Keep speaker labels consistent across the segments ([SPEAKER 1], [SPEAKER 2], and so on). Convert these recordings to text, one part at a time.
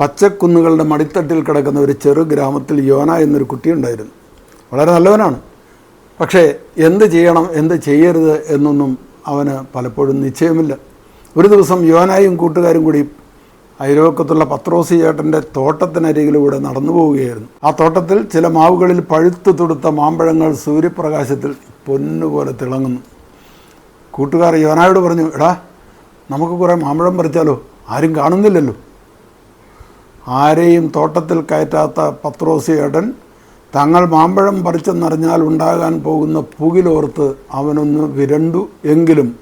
[SPEAKER 1] പച്ചക്കുന്നുകളുടെ മടിത്തട്ടിൽ കിടക്കുന്ന ഒരു ചെറു ഗ്രാമത്തിൽ യോന എന്നൊരു കുട്ടിയുണ്ടായിരുന്നു. വളരെ നല്ലവനാണ്. പക്ഷേ എന്ത് ചെയ്യണം എന്ത് ചെയ്യരുത് എന്നൊന്നും അവന് പലപ്പോഴും നിശ്ചയമില്ല. ഒരു ദിവസം യോനായും കൂട്ടുകാരും കൂടി അയലോക്കത്തുള്ള പത്രോസി ചേട്ടന്റെ തോട്ടത്തിനരികിലൂടെ നടന്നു പോവുകയായിരുന്നു. ആ തോട്ടത്തിൽ ചില മാവുകളിൽ പഴുത്തു തുടുത്ത മാമ്പഴങ്ങൾ സൂര്യപ്രകാശത്തിൽ പൊന്നുപോലെ തിളങ്ങുന്നു. കൂട്ടുകാർ യോനായോട് പറഞ്ഞു എടാ നമുക്ക് കുറേ മാമ്പഴം പറിച്ചാലോ? ആരും കാണുന്നില്ലല്ലോ. ആരെയും തോട്ടത്തിൽ കയറ്റാത്ത പത്രോസിയേടൻ തങ്ങൾ മാമ്പഴം പറിച്ചെന്നറിഞ്ഞാൽ ഉണ്ടാകാൻ പോകുന്ന പുകിലോർത്ത് അവനൊന്ന് വിരണ്ടു എങ്കിലും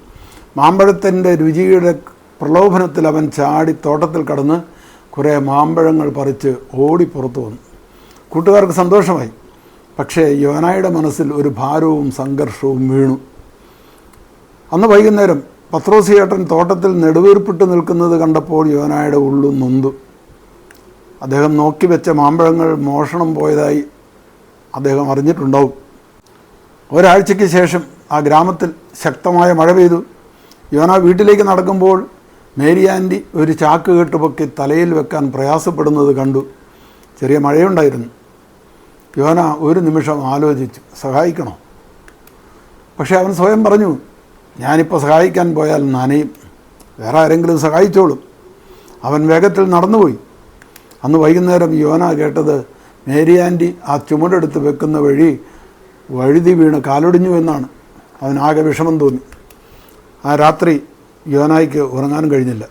[SPEAKER 1] മാമ്പഴത്തിന്റെ രുചിയുടെ പ്രലോഭനത്തിൽ അവൻ ചാടി തോട്ടത്തിൽ കടന്ന് കുറേ മാമ്പഴങ്ങൾ പറിച്ച് ഓടി പുറത്തു വന്നു. കൂട്ടുകാർക്ക് സന്തോഷമായി. പക്ഷേ യോനായുടെ മനസ്സിൽ ഒരു ഭാരവും സംഘർഷവും വീണു. അന്ന് വൈകുന്നേരം പത്രോസിയേട്ടൻ തോട്ടത്തിൽ നെടുവീർപ്പിട്ട് നിൽക്കുന്നത് കണ്ടപ്പോൾ യോനായുടെ ഉള്ളു നൊന്തു. അദ്ദേഹം നോക്കി വെച്ച മാമ്പഴങ്ങൾ മോഷണം പോയതായി അദ്ദേഹം അറിഞ്ഞിട്ടുണ്ടാവും. ഒരാഴ്ചയ്ക്ക് ശേഷം ആ ഗ്രാമത്തിൽ ശക്തമായ മഴ പെയ്തു. യോന വീട്ടിലേക്ക് നടക്കുമ്പോൾ മേരി ആന്റി ഒരു ചാക്ക് കെട്ടുപൊക്കി തലയിൽ വെക്കാൻ പ്രയാസപ്പെടുന്നത് കണ്ടു. ചെറിയ മഴയുണ്ടായിരുന്നു. യോന ഒരു നിമിഷം ആലോചിച്ചു സഹായിക്കണോ? പക്ഷേ അവൻ സ്വയം പറഞ്ഞു ഞാനിപ്പോൾ സഹായിക്കാൻ പോയാൽ നനയും. വേറെ ആരെങ്കിലും സഹായിച്ചോളും. അവൻ വേഗത്തിൽ നടന്നുപോയി. അന്ന് വൈകുന്നേരം യോന കേട്ടത് മേരി ആന്റി ആ ചുമടെടുത്ത് വെക്കുന്ന വഴി വഴുതി വീണ് കാലൊടിഞ്ഞു എന്നാണ്. അവനാകെ വിഷമം തോന്നി. ആ രാത്രി യോനായിക്ക് ഉറങ്ങാനും കഴിഞ്ഞില്ല.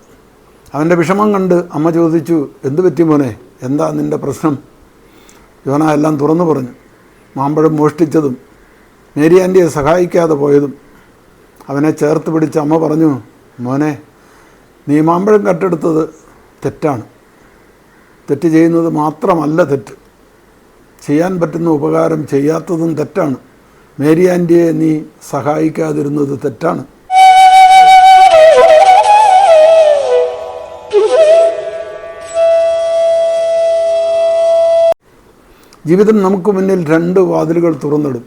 [SPEAKER 1] അവന്റെ വിഷമം കണ്ട് അമ്മ ചോദിച്ചു എന്തു പറ്റി മോനെ? എന്താ നിന്റെ പ്രശ്നം? യോന എല്ലാം തുറന്നു പറഞ്ഞു. മാമ്പഴം മോഷ്ടിച്ചതും മേരി ആന്റിയെ സഹായിക്കാതെ പോയതും. അവനെ ചേർത്ത് പിടിച്ച് അമ്മ പറഞ്ഞു മോനെ നീ മാമ്പഴം കട്ടെടുത്തത് തെറ്റാണ്. തെറ്റ് ചെയ്യുന്നത് മാത്രമല്ല തെറ്റ്. ചെയ്യാൻ പറ്റുന്ന ഉപകാരം ചെയ്യാത്തതും തെറ്റാണ്. മേരി ആന്റിയെ നീ സഹായിക്കാതിരുന്നത് തെറ്റാണ്. ജീവിതം നമുക്ക് മുന്നിൽ രണ്ട് വാതിലുകൾ തുറന്നിടും.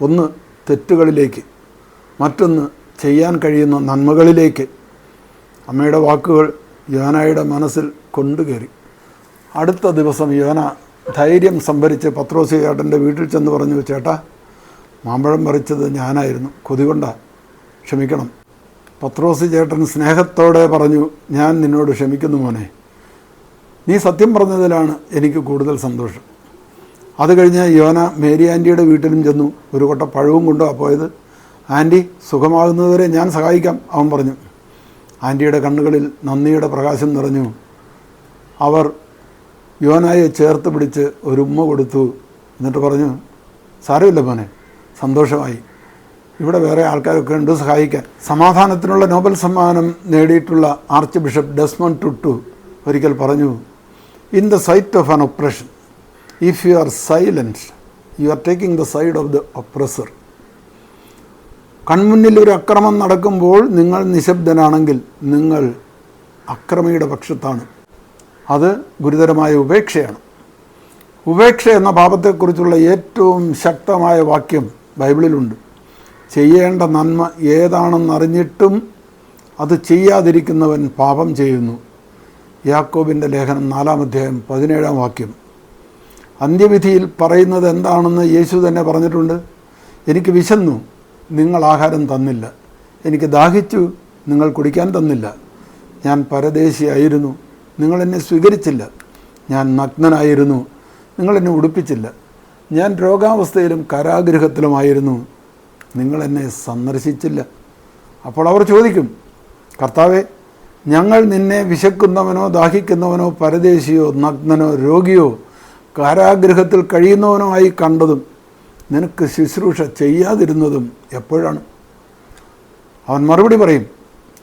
[SPEAKER 1] ഒന്ന് തെറ്റുകളിലേക്ക് മറ്റൊന്ന് ചെയ്യാൻ കഴിയുന്ന നന്മകളിലേക്ക്. അമ്മയുടെ വാക്കുകൾ യോനായുടെ മനസ്സിൽ കൊണ്ടുകയറി. അടുത്ത ദിവസം യോന ധൈര്യം സംഭരിച്ച് പത്രോസി ചേട്ടന്റെ വീട്ടിൽ ചെന്ന് പറഞ്ഞു ചേട്ടാ മാമ്പഴം പറിച്ചത് ഞാനായിരുന്നു. കൊതികൊണ്ട ക്ഷമിക്കണം. പത്രോസി ചേട്ടൻ സ്നേഹത്തോടെ പറഞ്ഞു ഞാൻ നിന്നോട് ക്ഷമിക്കുന്നു മോനെ. നീ സത്യം പറഞ്ഞതിലാണ് എനിക്ക് കൂടുതൽ സന്തോഷം. അത് കഴിഞ്ഞ് യോന മേരി ആന്റിയുടെ വീട്ടിലും ചെന്നു. ഒരു കൊട്ട പഴവും കൊണ്ടുവാ പോയത്. ആന്റി സുഖമാകുന്നതുവരെ ഞാൻ സഹായിക്കാം അവൻ പറഞ്ഞു. ആന്റിയുടെ കണ്ണുകളിൽ നന്ദിയുടെ പ്രകാശം നിറഞ്ഞു. അവർ യോനായെ ചേർത്ത് പിടിച്ച് ഒരു ഉമ്മ കൊടുത്തു. എന്നിട്ട് പറഞ്ഞു സാരമില്ല മോനെ സന്തോഷമായി. ഇവിടെ വേറെ ആൾക്കാരൊക്കെ ഉണ്ട് സഹായിക്കാൻ. സമാധാനത്തിനുള്ള നോബൽ സമ്മാനം നേടിയിട്ടുള്ള ആർച്ച് ബിഷപ്പ് ഡെസ്മൺ ടുട്ടു ഒരിക്കൽ പറഞ്ഞു in the sight of an oppression if you are silent you are taking the side of the oppressor. കൺമുന്നിൽ ഒരു അക്രമം നടക്കുമ്പോൾ നിങ്ങൾ നിശബ്ദനാണെങ്കിൽ നിങ്ങൾ അക്രമിയുടെ പക്ഷത്താണ്. അത് ഗുരുതരമായ ഉപേക്ഷയാണ്. ഉപേക്ഷ എന്ന പാപത്തെക്കുറിച്ചുള്ള ഏറ്റവും ശക്തമായ വാക്യം ബൈബിളിലുണ്ട്. ചെയ്യേണ്ട നന്മ ഏതാണെന്നറിഞ്ഞിട്ടും അത് ചെയ്യാതിരിക്കുന്നവൻ പാപം ചെയ്യുന്നു. യാക്കോബിന്റെ ലേഖനം നാലാം അധ്യായം പതിനേഴാം വാക്യം. അന്ത്യവിധിയിൽ പറയുന്നത് എന്താണെന്ന് യേശു തന്നെ പറഞ്ഞിട്ടുണ്ട്. എനിക്ക് വിശന്നു നിങ്ങൾ ആഹാരം തന്നില്ല. എനിക്ക് ദാഹിച്ചു നിങ്ങൾ കുടിക്കാൻ തന്നില്ല. ഞാൻ പരദേശിയായിരുന്നു. നിങ്ങൾ എന്നെ സ്വീകരിച്ചില്ല. ഞാൻ നഗ്നനായിരുന്നു. നിങ്ങൾ എന്നെ ഉടുപ്പിച്ചില്ല. ഞാൻ രോഗാവസ്ഥയിലും കരാഗ്രഹത്തിലുമായിരുന്നു നിങ്ങൾ എന്നെ സന്ദർശിച്ചില്ല. അപ്പോൾ അവർ ചോദിക്കും കർത്താവെ ഞങ്ങൾ നിന്നെ വിശക്കുന്നവനോ ദാഹിക്കുന്നവനോ പരദേശിയോ നഗ്നനോ രോഗിയോ കാരാഗ്രഹത്തിൽ കഴിയുന്നവനോ ആയി കണ്ടതും നിനക്ക് ശുശ്രൂഷ ചെയ്യാതിരുന്നതും എപ്പോഴാണ്? അവൻ മറുപടി പറയും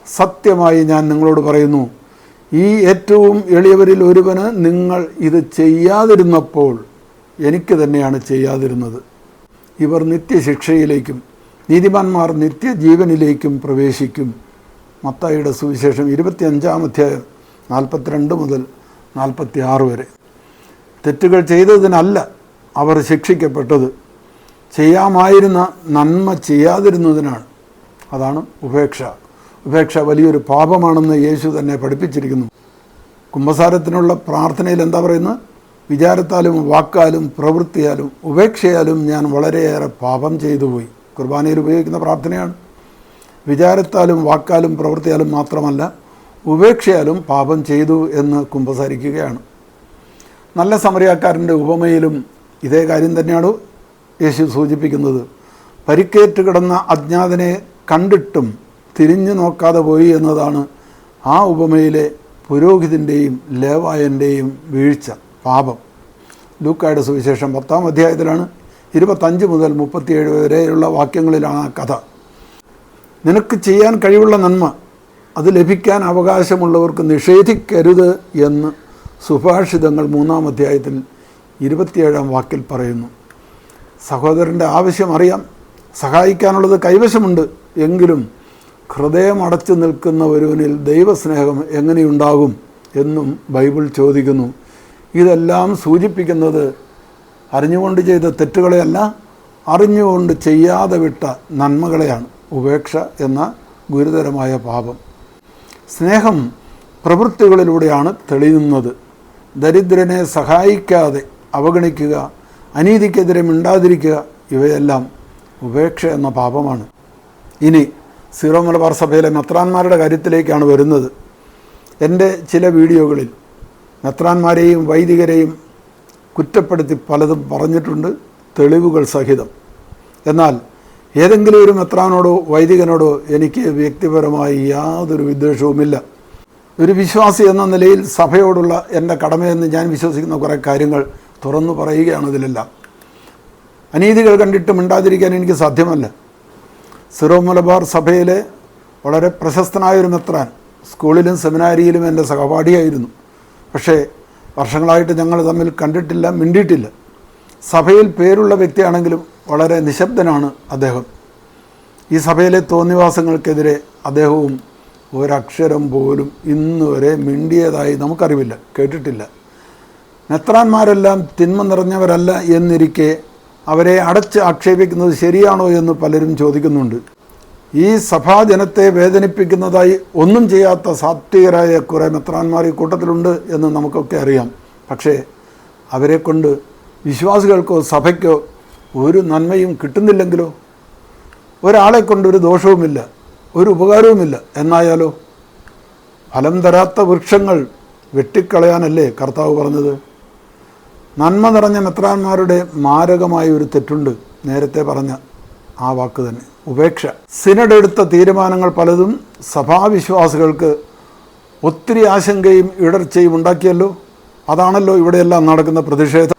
[SPEAKER 1] സത്യമായി ഞാൻ നിങ്ങളോട് പറയുന്നു ഈ ഏറ്റവും എളിയവരിൽ ഒരുവന് നിങ്ങൾ ഇത് ചെയ്യാതിരുന്നപ്പോൾ എനിക്ക് തന്നെയാണ് ചെയ്യാതിരുന്നത്. ഇവർ നിത്യശിക്ഷയിലേക്കും നീതിമാന്മാർ നിത്യജീവനിലേക്കും പ്രവേശിക്കും. മത്തായിയുടെ സുവിശേഷം ഇരുപത്തിയഞ്ചാം അധ്യായം നാൽപ്പത്തിരണ്ട് മുതൽ നാൽപ്പത്തി ആറ് വരെ. തെറ്റുകൾ ചെയ്തതിനല്ല അവർ ശിക്ഷിക്കപ്പെട്ടത്. ചെയ്യാമായിരുന്ന നന്മ ചെയ്യാതിരുന്നതിനാണ്. അതാണ് ഉപേക്ഷ. ഉപേക്ഷ വലിയൊരു പാപമാണെന്ന് യേശു തന്നെ പഠിപ്പിച്ചിരിക്കുന്നു. കുംഭസാരത്തിനുള്ള പ്രാർത്ഥനയിൽ എന്താ പറയുന്നത്? വിചാരത്താലും വാക്കാലും പ്രവൃത്തിയാലും ഉപേക്ഷയാലും ഞാൻ വളരെയേറെ പാപം ചെയ്തു പോയി. കുർബാനയിൽ ഉപയോഗിക്കുന്ന പ്രാർത്ഥനയാണ്. വിചാരത്താലും വാക്കാലും പ്രവൃത്തിയാലും മാത്രമല്ല ഉപേക്ഷയാലും പാപം ചെയ്തു എന്ന് കുമ്പസാരിക്കുകയാണ്. നല്ല സമരക്കാരന്റെ ഉപമയിലും ഇതേ കാര്യം തന്നെയാണ് യേശു സൂചിപ്പിക്കുന്നത്. പരിക്കേറ്റ് കിടന്ന അജ്ഞാതനെ കണ്ടിട്ടും തിരിഞ്ഞു നോക്കാതെ പോയി എന്നതാണ് ആ ഉപമയിലെ പുരോഹിതന്റെയും ലേവായന്റെയും വീഴ്ച പാപം. ലൂക്കായുടെ സുവിശേഷം പത്താം അധ്യായത്തിലാണ് ഇരുപത്തഞ്ച് മുതൽ മുപ്പത്തിയേഴ് വരെയുള്ള വാക്യങ്ങളിലാണ് ആ കഥ. നിനക്ക് ചെയ്യാൻ കഴിവുള്ള നന്മ അത് ലഭിക്കാൻ അവകാശമുള്ളവർക്ക് നിഷേധിക്കരുത് എന്ന് സുഭാഷിതങ്ങൾ മൂന്നാം അധ്യായത്തിൽ ഇരുപത്തിയേഴാം വാക്കിൽ പറയുന്നു. സഹോദരന്റെ ആവശ്യം അറിയാം സഹായിക്കാനുള്ളത് കൈവശമുണ്ട് എങ്കിലും ഹൃദയം അടച്ചു നിൽക്കുന്ന ഒരുവനിൽ ദൈവസ്നേഹം എങ്ങനെയുണ്ടാകും എന്നും ബൈബിൾ ചോദിക്കുന്നു. ഇതെല്ലാം സൂചിപ്പിക്കുന്നത് അറിഞ്ഞുകൊണ്ട് ചെയ്ത തെറ്റുകളെയല്ല അറിഞ്ഞുകൊണ്ട് ചെയ്യാതെ വിട്ട നന്മകളെയാണ്. ഉപേക്ഷ എന്ന ഗുരുതരമായ പാപം. സ്നേഹം പ്രവൃത്തികളിലൂടെയാണ് തെളിയുന്നത്. ദരിദ്രനെ സഹായിക്കാതെ അവഗണിക്കുക അനീതിക്കെതിരെ മിണ്ടാതിരിക്കുക ഇവയെല്ലാം ഉപേക്ഷ എന്ന പാപമാണ്. ഇനി സീറോ മലബാർ സഭയിലെ മെത്രാന്മാരുടെ കാര്യത്തിലേക്കാണ് വരുന്നത്. എന്റെ ചില വീഡിയോകളിൽ മെത്രാന്മാരെയും വൈദികരെയും കുറ്റപ്പെടുത്തി പലതും പറഞ്ഞിട്ടുണ്ട് തെളിവുകൾ സഹിതം. എന്നാൽ ഏതെങ്കിലും ഒരു മെത്രാനോടോ വൈദികനോടോ എനിക്ക് വ്യക്തിപരമായി യാതൊരു വിദ്വേഷവുമില്ല. ഒരു വിശ്വാസി എന്ന നിലയിൽ സഭയോടുള്ള എന്റെ കടമയെന്ന് ഞാൻ വിശ്വസിക്കുന്ന കുറേ കാര്യങ്ങൾ തുറന്നു പറയുകയാണ് ഇതിലെല്ലാം. അനീതികൾ കണ്ടിട്ട് മിണ്ടാതിരിക്കാൻ എനിക്ക് സാധ്യമല്ല. സിറോ മലബാർ സഭയിലെ വളരെ പ്രശസ്തനായ ഒരു മെത്രാൻ സ്കൂളിലും സെമിനാരിയിലും എന്റെ സഹപാഠിയായിരുന്നു. പക്ഷേ വർഷങ്ങളായിട്ട് ഞങ്ങൾ തമ്മിൽ കണ്ടിട്ടില്ല മിണ്ടിയിട്ടില്ല. സഭയിൽ പേരുള്ള വ്യക്തിയാണെങ്കിലും വളരെ നിശബ്ദനാണ് അദ്ദേഹം. ഈ സഭയിലെ തോന്നിവാസങ്ങൾക്കെതിരെ അദ്ദേഹവും ഒരക്ഷരം പോലും ഇന്ന് വരെ മിണ്ടിയതായി നമുക്കറിവില്ല കേട്ടിട്ടില്ല. മെത്രാന്മാരെല്ലാം തിന്മ നിറഞ്ഞവരല്ല എന്നിരിക്കെ അവരെ അടച്ച് ആക്ഷേപിക്കുന്നത് ശരിയാണോ എന്ന് പലരും ചോദിക്കുന്നുണ്ട്. ഈ സഭാജനത്തെ വേദനിപ്പിക്കുന്നതായി ഒന്നും ചെയ്യാത്ത സാത്വികരായ കുറേ മെത്രാന്മാർ ഈ കൂട്ടത്തിലുണ്ട് എന്ന് നമുക്കൊക്കെ അറിയാം. പക്ഷേ അവരെ കൊണ്ട് വിശ്വാസികൾക്കോ സഭയ്ക്കോ ഒരു നന്മയും കിട്ടുന്നില്ലെങ്കിലോ? ഒരാളെ കൊണ്ട് ഒരു ദോഷവുമില്ല ഒരു ഉപകാരവുമില്ല. എന്നായാലോ? ഫലം തരാത്ത വൃക്ഷങ്ങൾ വെട്ടിക്കളയാനല്ലേ കർത്താവ് പറഞ്ഞത്? നന്മ നിറഞ്ഞ മെത്രാന്മാരുടെ മാരകമായ ഒരു തെറ്റുണ്ട്. നേരത്തെ പറഞ്ഞ ആ വാക്ക് തന്നെ. ഉപേക്ഷ. സിനഡ് എടുത്ത തീരുമാനങ്ങൾ പലതും സഭാവിശ്വാസികൾക്ക് ഒത്തിരി ആശങ്കയും ഇടർച്ചയും ഉണ്ടാക്കിയല്ലോ. അതാണല്ലോ ഇവിടെയെല്ലാം നടക്കുന്ന പ്രതിഷേധം.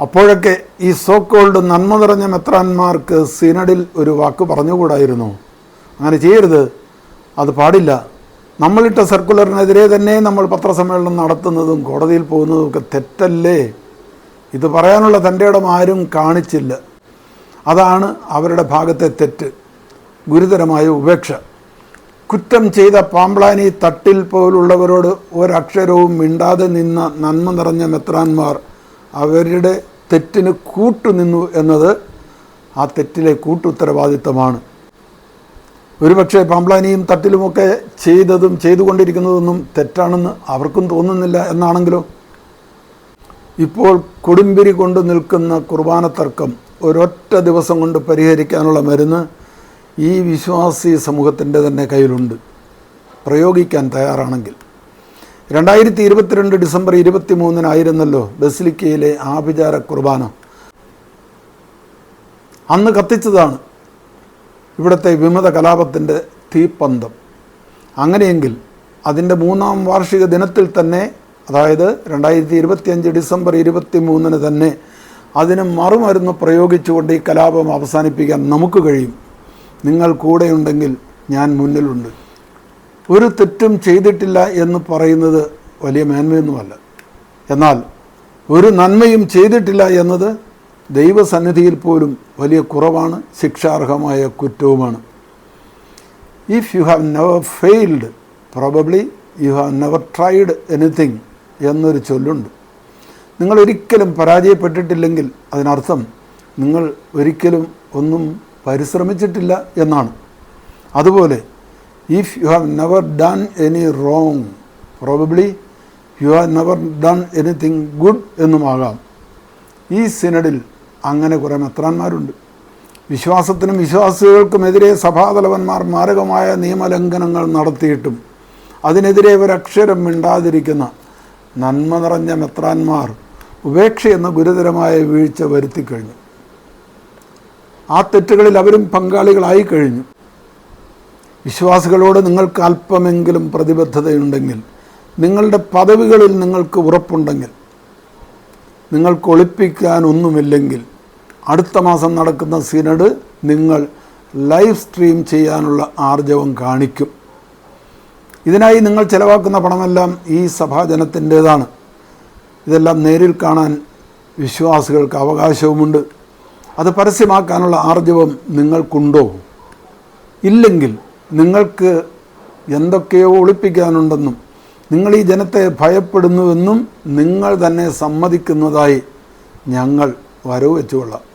[SPEAKER 1] അപ്പോഴൊക്കെ ഈ സോക്കോൾഡ് നന്മ നിറഞ്ഞ മെത്രാന്മാർക്ക് സിനഡിൽ ഒരു വാക്ക് പറഞ്ഞുകൂടായിരുന്നു. അങ്ങനെ ചെയ്യരുത്. അത് പാടില്ല. നമ്മളിട്ട സർക്കുലറിനെതിരെ തന്നെ നമ്മൾ പത്രസമ്മേളനം നടത്തുന്നതും കോടതിയിൽ പോകുന്നതും ഒക്കെ തെറ്റല്ലേ? ഇത് പറയാനുള്ള തന്റെ ഇടം ആരും കാണിച്ചില്ല. അതാണ് അവരുടെ ഭാഗത്തെ തെറ്റ്. ഗുരുതരമായ ഉപേക്ഷ. കുറ്റം ചെയ്ത പാമ്പ്ലാനി തട്ടിൽ പോലുള്ളവരോട് ഒരക്ഷരവും മിണ്ടാതെ നിന്ന നന്മ നിറഞ്ഞ മെത്രാന്മാർ അവരുടെ തെറ്റിന് കൂട്ടുനിന്നു എന്നത് ആ തെറ്റിലെ കൂട്ടുത്തരവാദിത്തമാണ്. ഒരുപക്ഷെ പാമ്പ്ലാനിയും തട്ടിലുമൊക്കെ ചെയ്തതും ചെയ്തുകൊണ്ടിരിക്കുന്നതൊന്നും തെറ്റാണെന്ന് അവർക്കും തോന്നുന്നില്ല എന്നാണെങ്കിലോ? ഇപ്പോൾ കൊടുമ്പിരി കൊണ്ട് നിൽക്കുന്ന കുർബാന തർക്കം ഒരൊറ്റ ദിവസം കൊണ്ട് പരിഹരിക്കാനുള്ള മരുന്ന് ഈ വിശ്വാസി സമൂഹത്തിന്റെ തന്നെ കയ്യിലുണ്ട്. പ്രയോഗിക്കാൻ തയ്യാറാണെങ്കിൽ. രണ്ടായിരത്തി ഇരുപത്തിരണ്ട് ഡിസംബർ ഇരുപത്തി മൂന്നിനായിരുന്നല്ലോ ബസിലിക്കയിലെ ആഭിചാര കുർബാന. അന്ന് കത്തിച്ചതാണ് ഇവിടുത്തെ വിമത കലാപത്തിന്റെ തീപ്പന്തം. അങ്ങനെയെങ്കിൽ അതിന്റെ മൂന്നാം വാർഷിക ദിനത്തിൽ തന്നെ അതായത് രണ്ടായിരത്തി ഇരുപത്തിയഞ്ച് ഡിസംബർ ഇരുപത്തി മൂന്നിന് തന്നെ അതിന് മറുമരുന്ന് പ്രയോഗിച്ചുകൊണ്ട് ഈ കലാപം അവസാനിപ്പിക്കാൻ നമുക്ക് കഴിയും. നിങ്ങൾ കൂടെയുണ്ടെങ്കിൽ ഞാൻ മുന്നിലുണ്ട്. ഒരു തെറ്റും ചെയ്തിട്ടില്ല എന്ന് പറയുന്നത് വലിയ മേന്മയൊന്നുമല്ല. എന്നാൽ ഒരു നന്മയും ചെയ്തിട്ടില്ല എന്നത് ദൈവസന്നിധിയിൽ പോലും വലിയ കുറവാണ് ശിക്ഷാർഹമായ കുറ്റവുമാണ്. If you have never failed probably you have never tried anything എന്നൊരു ചൊല്ലുണ്ട്. നിങ്ങൾ ഒരിക്കലും പരാജയപ്പെട്ടിട്ടില്ലെങ്കിൽ അതിനർത്ഥം നിങ്ങൾ ഒരിക്കലും ഒന്നും പരിശ്രമിച്ചിട്ടില്ല എന്നാണ്. അതുപോലെ if you have never done any wrong probably you have never done anything good എന്നുമാകാം. ഈ സിനഡിൽ അങ്ങനെ കുറേ മെത്രാന്മാരുണ്ട്. വിശ്വാസത്തിനും വിശ്വാസികൾക്കുമെതിരെ സഭാതലവന്മാർ മാരകമായ നിയമലംഘനങ്ങൾ നടത്തിയിട്ടും അതിനെതിരെ ഒരക്ഷരം മിണ്ടാതിരിക്കുന്ന നന്മ നിറഞ്ഞ മെത്രാന്മാർ ഉപേക്ഷ എന്ന ഗുരുതരമായ വീഴ്ച വരുത്തിക്കഴിഞ്ഞു ആ തെറ്റുകളിൽ അവരും പങ്കാളികളായി കഴിഞ്ഞു. വിശ്വാസികളോട് നിങ്ങൾക്ക് അല്പമെങ്കിലും പ്രതിബദ്ധതയുണ്ടെങ്കിൽ നിങ്ങളുടെ പദവികളിൽ നിങ്ങൾക്ക് ഉറപ്പുണ്ടെങ്കിൽ നിങ്ങൾക്ക് ഒളിപ്പിക്കാൻ ഒന്നുമില്ലെങ്കിൽ അടുത്ത മാസം നടക്കുന്ന സിനഡ് നിങ്ങൾ ലൈവ് സ്ട്രീം ചെയ്യാനുള്ള ആർജവം കാണിക്കും. ഇതിനായി നിങ്ങൾ ചെലവാക്കുന്ന പണമെല്ലാം ഈ സഭാജനത്തിന്റേതാണ്. ഇതെല്ലാം നേരിൽ കാണാൻ വിശ്വാസികൾക്ക് അവകാശവുമുണ്ട്. അത് പരസ്യമാക്കാനുള്ള ആർജവം നിങ്ങൾക്കുണ്ടോ? ഇല്ലെങ്കിൽ നിങ്ങൾക്ക് എന്തൊക്കെയോ ഒളിപ്പിക്കാനുണ്ടെന്നും നിങ്ങൾ ഈ ജനത്തെ ഭയപ്പെടുന്നുവെന്നും നിങ്ങൾ തന്നെ സമ്മതിക്കുന്നതായി ഞങ്ങൾ വരവ് വെച്ചുകൊള്ളാം.